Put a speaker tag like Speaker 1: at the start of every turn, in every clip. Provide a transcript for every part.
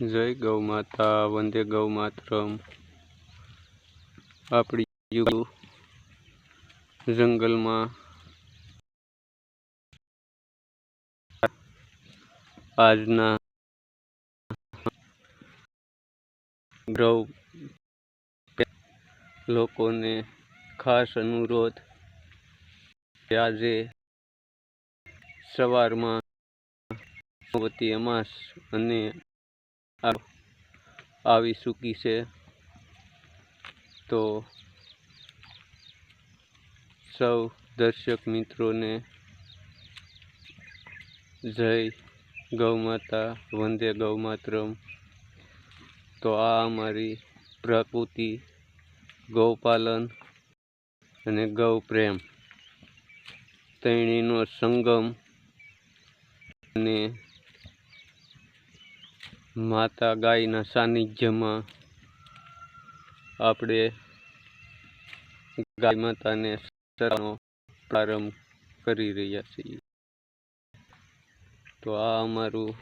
Speaker 1: જય ગૌ માતા, વંદે ગૌ માતરમ. આપણી જંગલમાં આજના ગૌ લોકોને ખાસ અનુરોધ આજે સવારમાં વતી અમાસ અને આવી ચૂકી છે. તો સૌ દર્શક મિત્રોને જય ગૌ માતા, વંદે ગૌ માતરમ. તો આ અમારી પ્રકૃતિ, ગૌપાલન અને ગૌ પ્રેમ ત્રણેયનો સંગમ અને માતા ગાયના સાનિધ્યમાં આપણે ગાય માતાને સરાનો પ્રારંભ કરી રહ્યા છીએ. તો આ અમારું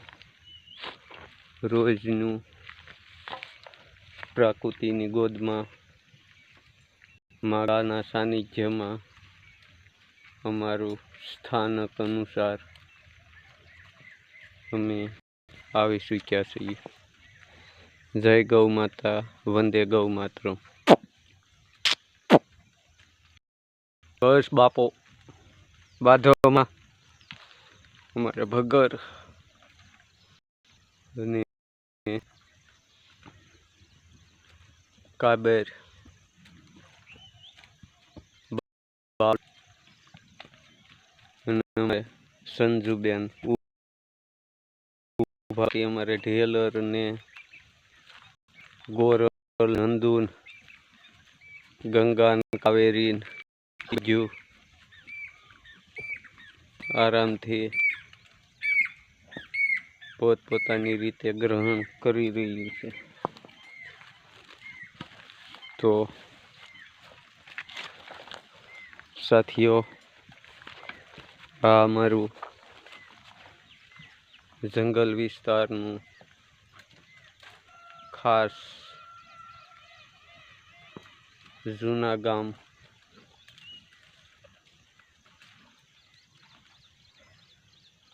Speaker 1: રોજનું પ્રકૃતિની ગોદમાં માળાના સાનિધ્યમાં અમારું સ્થાનક અનુસાર અમે આવી ચૂક્યા છીએ. જય ગૌ માતા, વંદે ગૌ માત્ર બસ બાપો બાધોમાં અમારે ભગર અને કાબર. સંજુબેન ઊભા અમારે ઢેલર ને ગોરલ નંદુન ગંગા કાવેરી બીજું આરામથી પોતપોતાની રીતે ગ્રહણ કરી રહ્યું છે. તો સાથીઓ, આ અમારું જંગલ વિસ્તારનું ખાસ જૂના ગામ.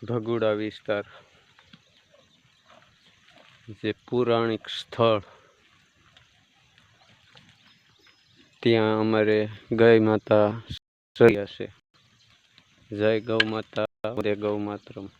Speaker 1: ભગુડા વિસ્તાર, જે પૌરાણિક સ્થળ. ત્યાં અમારે ગાય માતા છે જય ગૌ માતા, જય ગૌ માતરમ.